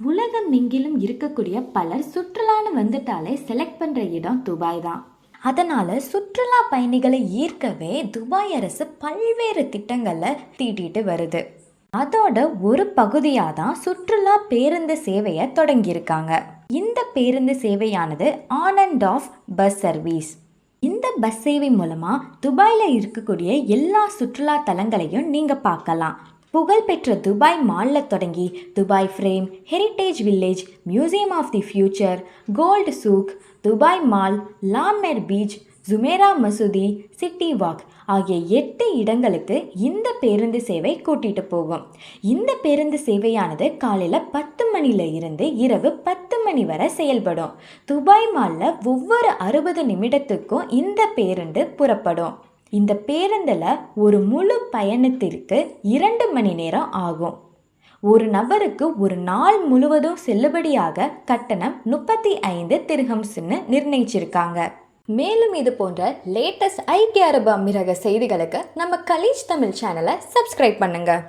உலகம் எங்கிலும் இருக்கக்கூடிய பலர் சுற்றுலான்னு வந்துட்டாலே செலக்ட் பண்ணுற இடம் துபாய் தான். அதனால் சுற்றுலா பயணிகளை ஈர்க்கவே துபாய் அரசு பல்வேறு திட்டங்களை தீட்டிட்டு வருது. அதோட ஒரு பகுதியாக தான் சுற்றுலா பேருந்து சேவையை தொடங்கியிருக்காங்க. இந்த பேருந்து சேவையானது on and off bus service இந்த பஸ் சேவை மூலமாக துபாயில் இருக்கக்கூடிய எல்லா சுற்றுலா தலங்களையும் நீங்கள் பார்க்கலாம். புகழ்பெற்ற துபாய் மாலில் தொடங்கி Dubai frame heritage village museum of the future gold souk Dubai mall La Mer beach Jumeirah மசூதி சிட்டி வாக் ஆகிய எட்டு இடங்களுக்கு இந்த பேருந்து சேவை கூட்டிகிட்டு போகும். இந்த பேருந்து சேவையானது காலையில் பத்து மணியில் இருந்து இரவு பத்து மணி வரை செயல்படும். துபாய் மாலில் ஒவ்வொரு அறுபது நிமிடத்துக்கும் இந்த பேருந்து புறப்படும். இந்த பேருந்தில் ஒரு முழு பயணத்திற்கு இரண்டு மணி நேரம் ஆகும். ஒரு நபருக்கு ஒரு நாள் முழுவதும் செல்லுபடியாக கட்டணம் முப்பத்தி ஐந்து திருஹம்ஸ்னு நிர்ணயிச்சிருக்காங்க. மேலும் இது போன்ற லேட்டஸ்ட் ஐக்கிய அரபு அமீரக செய்திகளுக்கு நம்ம கலீஜ் தமிழ் சேனலை சப்ஸ்கிரைப் பண்ணுங்கள்